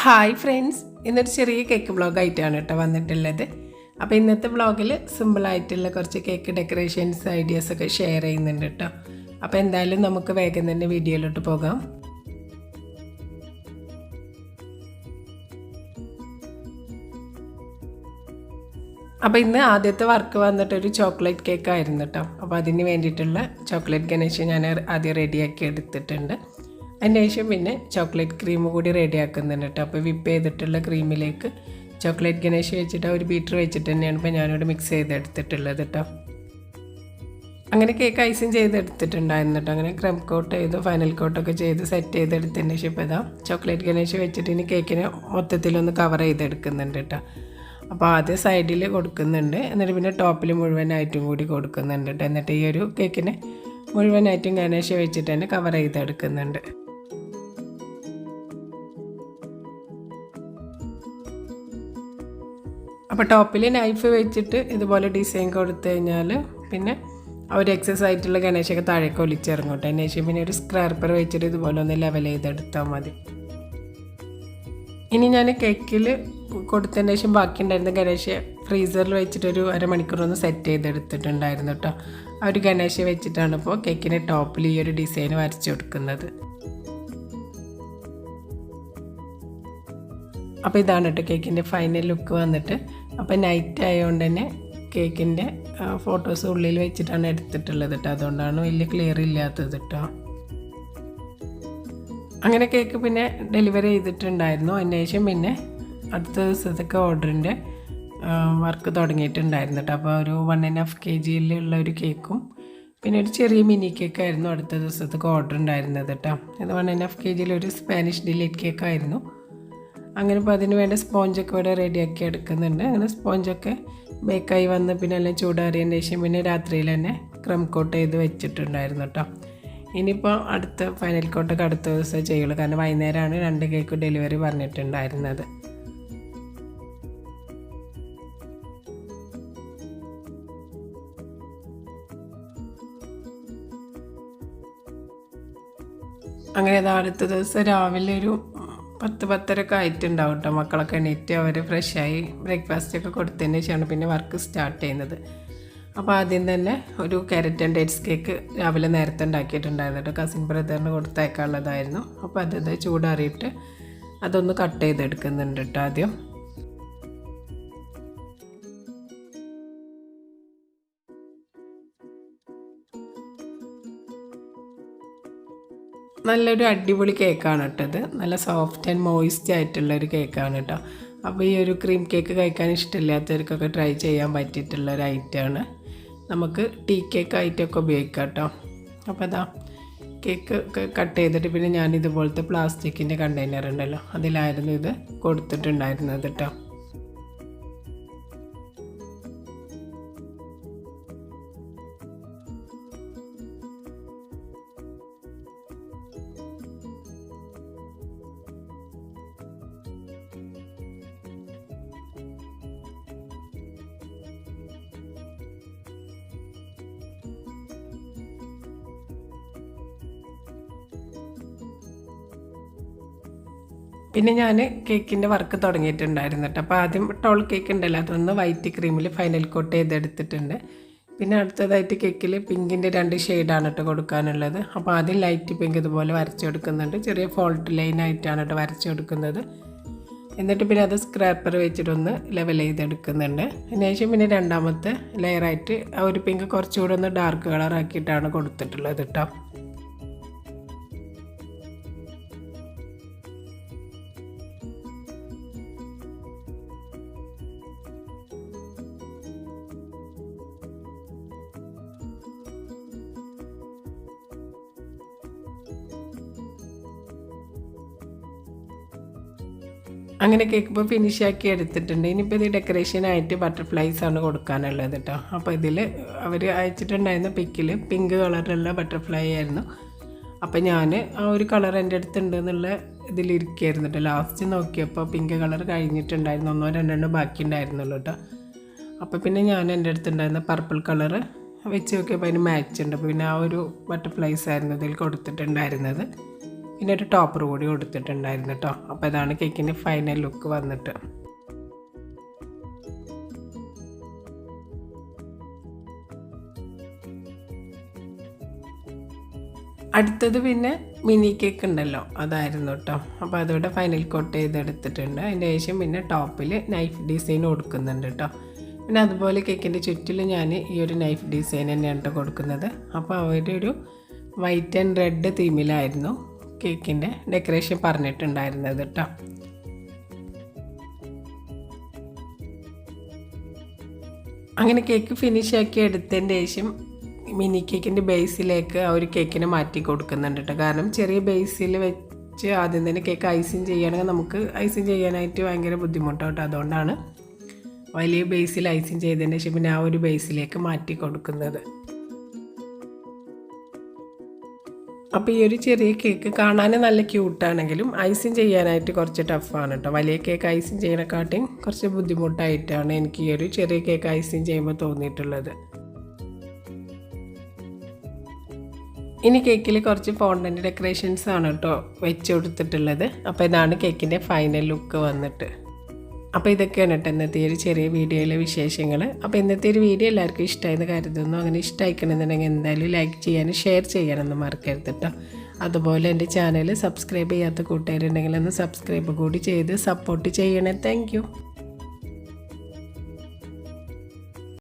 Hi friends ഇന്നൊരു ചെറിയ cake ബ്ലോഗായിട്ടാണ് കേട്ടോ വന്നിട്ടുള്ളത്. അപ്പോൾ ഇന്നത്തെ ബ്ലോഗിൽ സിമ്പിളായിട്ടുള്ള കുറച്ച് കേക്ക് ഡെക്കറേഷൻസ് ഐഡിയാസ് ഒക്കെ ഷെയർ ചെയ്യുന്നുണ്ട് കേട്ടോ. അപ്പോൾ എന്തായാലും നമുക്ക് വേഗം തന്നെ വീഡിയോയിലോട്ട് പോകാം. അപ്പോൾ ഇന്ന് ആദ്യത്തെ വർക്ക് വന്നിട്ടൊരു ചോക്ലേറ്റ് കേക്ക് ആയിരുന്നു കേട്ടോ. അപ്പോൾ അതിന് വേണ്ടിയിട്ടുള്ള ചോക്ലേറ്റ് ഗണേശ് ഞാൻ ആദ്യം റെഡിയാക്കി എടുത്തിട്ടുണ്ട്. അതിന് ശേഷം പിന്നെ ചോക്ലേറ്റ് ക്രീം കൂടി റെഡി ആക്കുന്നുണ്ട് കേട്ടോ. അപ്പോൾ വിപ്പ് ചെയ്തിട്ടുള്ള ക്രീമിലേക്ക് ചോക്ലേറ്റ് ഗണേശ് വെച്ചിട്ട് ഒരു ബീറ്റർ വെച്ചിട്ട് തന്നെയാണ് ഇപ്പോൾ ഞാനിവിടെ മിക്സ് ചെയ്തെടുത്തിട്ടുള്ളത് കേട്ടോ. അങ്ങനെ കേക്ക് ഐസിങ് ചെയ്തെടുത്തിട്ടുണ്ടായിരുന്നു കേട്ടോ. അങ്ങനെ ക്രം കോട്ട് ചെയ്ത് ഫൈനൽ കോട്ടൊക്കെ ചെയ്ത് സെറ്റ് ചെയ്തെടുത്തതിന് ശേഷം ഇപ്പോൾ ഇതാ ചോക്ലേറ്റ് ഗണേശ് വെച്ചിട്ട് ഇനി കേക്കിനെ മൊത്തത്തിലൊന്ന് കവർ ചെയ്തെടുക്കുന്നുണ്ട് കേട്ടോ. അപ്പോൾ ആദ്യം സൈഡിൽ കൊടുക്കുന്നുണ്ട്. എന്നിട്ട് പിന്നെ ടോപ്പിൽ മുഴുവനായിട്ടും കൂടി കൊടുക്കുന്നുണ്ട് കേട്ടോ. എന്നിട്ട് ഈ ഒരു കേക്കിനെ മുഴുവനായിട്ടും ഗണേശ വെച്ചിട്ട് തന്നെ കവർ ചെയ്തെടുക്കുന്നുണ്ട്. അപ്പോൾ ടോപ്പിൽ നൈഫ് വെച്ചിട്ട് ഇതുപോലെ ഡിസൈൻ കൊടുത്തു കഴിഞ്ഞാൽ പിന്നെ ആ ഒരു എക്സസ് ആയിട്ടുള്ള ഗണേശൊക്കെ താഴേക്ക് ഒലിച്ചിറങ്ങോട്ടെ അതിനുശേഷം പിന്നെ ഒരു സ്ക്രാപ്പർ വെച്ചിട്ട് ഇതുപോലെ ഒന്ന് ലെവൽ ചെയ്തെടുത്താൽ മതി. ഇനി ഞാൻ കേക്കിൽ കൊടുത്തതിന് ശേഷം ബാക്കി ഉണ്ടായിരുന്ന ഗണേശ ഫ്രീസറിൽ വെച്ചിട്ടൊരു അരമണിക്കൂർ ഒന്ന് സെറ്റ് ചെയ്തെടുത്തിട്ടുണ്ടായിരുന്നു കേട്ടോ. ആ ഒരു ഗണേശ വെച്ചിട്ടാണ് ഇപ്പോൾ കേക്കിന്റെ ടോപ്പിൽ ഈ ഒരു ഡിസൈൻ വരച്ചു കൊടുക്കുന്നത്. അപ്പോൾ ഇതാണ് കേട്ടോ കേക്കിന്റെ ഫൈനൽ ലുക്ക് വന്നിട്ട്. അപ്പോൾ നൈറ്റ് ആയതുകൊണ്ട് തന്നെ കേക്കിന്റെ ഫോട്ടോസ് ഉള്ളിൽ വെച്ചിട്ടാണ് എടുത്തിട്ടുള്ളത് കേട്ടോ അതുകൊണ്ടാണ് വലിയ ക്ലിയർ ഇല്ലാത്തത് കേട്ടോ അങ്ങനെ കേക്ക് പിന്നെ ഡെലിവറി ചെയ്തിട്ടുണ്ടായിരുന്നു. അതിന് ശേഷം പിന്നെ അടുത്ത ദിവസത്തൊക്കെ ഓർഡറിന്റെ വർക്ക് തുടങ്ങിയിട്ടുണ്ടായിരുന്നു കേട്ടോ അപ്പോൾ ഒരു വൺ ആൻഡ് ഹാഫ് കെ ജിയിലുള്ള ഒരു കേക്കും പിന്നെ ഒരു ചെറിയ മിനി കേക്കായിരുന്നു അടുത്ത ദിവസത്തേക്ക് ഓർഡർ ഉണ്ടായിരുന്നത് കേട്ടോ ഇത് വൺ ആൻഡ് ഹാഫ് കെ ജിയിൽ ഒരു സ്പാനിഷ് ഡിലൈറ്റ് കേക്കായിരുന്നു അങ്ങനെ ഇപ്പോൾ അതിന് വേണ്ട സ്പോഞ്ചൊക്കെ ഇവിടെ റെഡിയാക്കി എടുക്കുന്നുണ്ട്. അങ്ങനെ സ്പോഞ്ചൊക്കെ ബേക്കായി വന്ന് പിന്നെ എല്ലാം ചൂടാറിയതിന് ശേഷം പിന്നെ രാത്രിയിൽ തന്നെ ക്രം കോട്ട് ചെയ്ത് വെച്ചിട്ടുണ്ടായിരുന്നു കേട്ടോ ഇനിയിപ്പോൾ അടുത്ത ഫൈനൽ കോട്ടൊക്കെ അടുത്ത ദിവസം ചെയ്യുള്ളൂ. കാരണം വൈകുന്നേരമാണ് രണ്ട് കേക്ക് ഡെലിവറി പറഞ്ഞിട്ടുണ്ടായിരുന്നത്. അങ്ങനെ അടുത്ത ദിവസം രാവിലെ ഒരു പത്ത് പത്തരൊക്കെ ആയിട്ടുണ്ടാവും കേട്ടോ മക്കളൊക്കെ എണീറ്റ് അവർ ഫ്രഷായി ബ്രേക്ക്ഫാസ്റ്റ് ഒക്കെ കൊടുത്തതിന് ശേഷമാണ് പിന്നെ വർക്ക് സ്റ്റാർട്ട് ചെയ്യുന്നത്. അപ്പോൾ ആദ്യം തന്നെ ഒരു ക്യാരറ്റ് ആൻഡ് ഡേറ്റ്സ് കേക്ക് രാവിലെ നേരത്തെ ഉണ്ടാക്കിയിട്ടുണ്ടായിരുന്നു കേട്ടോ കസിൻ ബ്രദറിന് കൊടുത്തേക്കാനുള്ളതായിരുന്നു അപ്പോൾ അത് ചൂടാറിയിട്ട് അതൊന്ന് കട്ട് ചെയ്തെടുക്കുന്നുണ്ട് കേട്ടോ ആദ്യം. നല്ലൊരു അടിപൊളി കേക്കാണ് കേട്ടത് നല്ല സോഫ്റ്റ് ആൻഡ് മോയിസ്റ്റ് ആയിട്ടുള്ള ഒരു കേക്കാണ് കേട്ടോ. അപ്പോൾ ഈ ഒരു ക്രീം കേക്ക് കഴിക്കാൻ ഇഷ്ടമില്ലാത്തവർക്കൊക്കെ ട്രൈ ചെയ്യാൻ പറ്റിയിട്ടുള്ള ഒരു ഐറ്റമാണ് നമുക്ക് ടീ കേക്ക് ആയിട്ടൊക്കെ ഉപയോഗിക്കാം കേട്ടോ. അപ്പോൾ അതാ കേക്ക് കട്ട് ചെയ്തിട്ട് പിന്നെ ഞാൻ ഇതുപോലത്തെ പ്ലാസ്റ്റിക്കിന്റെ കണ്ടെയ്നർ ഉണ്ടല്ലോ അതിലായിരുന്നു ഇത് കൊടുത്തിട്ടുണ്ടായിരുന്നത് കേട്ടോ. പിന്നെ ഞാൻ കേക്കിന്റെ വർക്ക് തുടങ്ങിയിട്ടുണ്ടായിരുന്നു കേട്ടോ. അപ്പോൾ ആദ്യം ടോൾ കേക്ക് ഉണ്ടല്ലോ അതൊന്ന് വൈറ്റ് ക്രീമിൽ ഫൈനൽ കോട്ട് ചെയ്തെടുത്തിട്ടുണ്ട്. പിന്നെ അടുത്തതായിട്ട് കേക്കിൽ പിങ്കിന്റെ രണ്ട് ഷെയ്ഡാണ് കേട്ടോ കൊടുക്കാനുള്ളത്. അപ്പോൾ ആദ്യം ലൈറ്റ് പിങ്ക് ഇതുപോലെ വരച്ചു കൊടുക്കുന്നുണ്ട്. ചെറിയ ഫോൾട്ട് ലൈനായിട്ടാണ് കേട്ടോ വരച്ചു കൊടുക്കുന്നത്. എന്നിട്ട് പിന്നെ അത് സ്ക്രാപ്പർ വെച്ചിട്ടൊന്ന് ലെവൽ ചെയ്തെടുക്കുന്നുണ്ട്. അതിനുശേഷം പിന്നെ രണ്ടാമത്തെ ലെയറായിട്ട് ആ ഒരു പിങ്ക് കുറച്ചുകൂടെ ഒന്ന് ഡാർക്ക് കളറാക്കിയിട്ടാണ് കൊടുത്തിട്ടുള്ളത് കേട്ടോ. അങ്ങനെ കേക്ക് ഇപ്പോൾ ഫിനിഷ് ആക്കി എടുത്തിട്ടുണ്ട്. ഇനിയിപ്പോൾ ഇത് ഡെക്കറേഷനായിട്ട് ബട്ടർഫ്ലൈസ് ആണ് കൊടുക്കാനുള്ളത് കേട്ടോ അപ്പോൾ ഇതിൽ അവർ അയച്ചിട്ടുണ്ടായിരുന്ന പിക്കിൽ പിങ്ക് കളറിലുള്ള ബട്ടർഫ്ലൈ ആയിരുന്നു. അപ്പോൾ ഞാൻ ആ ഒരു കളർ എന്റെ അടുത്തുണ്ട് എന്നുള്ള ഇതിലിരിക്കുകയായിരുന്നു കേട്ടോ ലാസ്റ്റ് നോക്കിയപ്പോൾ പിങ്ക് കളർ കഴിഞ്ഞിട്ടുണ്ടായിരുന്നു. ഒന്നോ രണ്ടെണ്ണോ ബാക്കി ഉണ്ടായിരുന്നുള്ളൂ കേട്ടോ അപ്പോൾ പിന്നെ ഞാൻ എന്റെ അടുത്തുണ്ടായിരുന്ന പർപ്പിൾ കളർ വെച്ച് നോക്കിയപ്പോൾ അതിന് മാച്ച് ഉണ്ട്. അപ്പോൾ പിന്നെ ആ ഒരു ബട്ടർഫ്ലൈസ് ആയിരുന്നു ഇതിൽ കൊടുത്തിട്ടുണ്ടായിരുന്നത്. പിന്നെ ഒരു ടോപ്പർ കൂടി കൊടുത്തിട്ടുണ്ടായിരുന്നു കേട്ടോ അപ്പോൾ ഇതാണ് കേക്കിന്റെ ഫൈനൽ ലുക്ക് വന്നിട്ട്. അടുത്തത് പിന്നെ മിനി കേക്ക് ഉണ്ടല്ലോ അതായിരുന്നു കേട്ടോ അപ്പോൾ അതോടെ ഫൈനൽ കോട്ട് ചെയ്തെടുത്തിട്ടുണ്ട്. അതിന്റെ ശേഷം പിന്നെ ടോപ്പിൽ നൈഫ് ഡിസൈൻ കൊടുക്കുന്നുണ്ട് കേട്ടോ പിന്നെ അതുപോലെ കേക്കിന്റെ ചുറ്റിൽ ഞാൻ ഈ ഒരു നൈഫ് ഡിസൈൻ തന്നെയാണ് കൊടുക്കുന്നത്. അപ്പോൾ അവരുടെ ഒരു വൈറ്റ് ആൻഡ് റെഡ് തീമിലായിരുന്നു കേക്കിന്റെ ഡെക്കറേഷൻ പറഞ്ഞിട്ടുണ്ടായിരുന്നത് കേട്ടോ. അങ്ങനെ കേക്ക് ഫിനിഷ് ആക്കി എടുത്തതിന്റെ ശേഷം മിനി കേക്കിന്റെ ബേസിലേക്ക് ആ ഒരു കേക്കിനെ മാറ്റി കൊടുക്കുന്നുണ്ട് കേട്ടോ. കാരണം ചെറിയ ബേസിൽ വെച്ച് ആദ്യം തന്നെ കേക്ക് ഐസിങ് ചെയ്യുകയാണെങ്കിൽ നമുക്ക് ഐസിങ് ചെയ്യാനായിട്ട് ഭയങ്കര ബുദ്ധിമുട്ടാണ് കേട്ടോ. അതുകൊണ്ടാണ് വലിയ ബേസിൽ ഐസിങ് ചെയ്തതിന് ശേഷം പിന്നെ ആ ഒരു ബേസിലേക്ക് മാറ്റി കൊടുക്കുന്നത്. അപ്പോൾ ഈ ഒരു ചെറിയ കേക്ക് കാണാൻ നല്ല ക്യൂട്ടാണെങ്കിലും ഐസിങ് ചെയ്യാനായിട്ട് കുറച്ച് ടഫാണ് കേട്ടോ വലിയ കേക്ക് ഐസിങ് ചെയ്യണക്കാട്ടിയും കുറച്ച് ബുദ്ധിമുട്ടായിട്ടാണ് എനിക്ക് ഈ ഒരു ചെറിയ കേക്ക് ഐസിങ് ചെയ്യുമ്പോൾ തോന്നിയിട്ടുള്ളത്. ഇനി കേക്കിൽ കുറച്ച് ഫോണ്ടന്റ് ഡെക്കറേഷൻസ് ആണ് കേട്ടോ വെച്ച് കൊടുത്തിട്ടുള്ളത്. അപ്പോൾ ഇതാണ് കേക്കിന്റെ ഫൈനൽ ലുക്ക് വന്നിട്ട്. അപ്പോൾ ഇതൊക്കെയാണ് കേട്ടോ ഇന്നത്തെ ഒരു ചെറിയ വീഡിയോയിലെ വിശേഷങ്ങൾ. അപ്പോൾ ഇന്നത്തെ ഒരു വീഡിയോ എല്ലാവർക്കും ഇഷ്ടമായെന്ന് കരുതുന്നു. അങ്ങനെ ഇഷ്ടമായിക്കണമെന്നുണ്ടെങ്കിൽ എന്തായാലും ലൈക്ക് ചെയ്യാനും ഷെയർ ചെയ്യാനൊന്നും മറക്കരുത് കേട്ടോ. അതുപോലെ എന്റെ ചാനൽ സബ്സ്ക്രൈബ് ചെയ്യാത്ത കൂട്ടുകാരുണ്ടെങ്കിൽ ഒന്ന് സബ്സ്ക്രൈബ് കൂടി ചെയ്ത് സപ്പോർട്ട് ചെയ്യണേ. താങ്ക്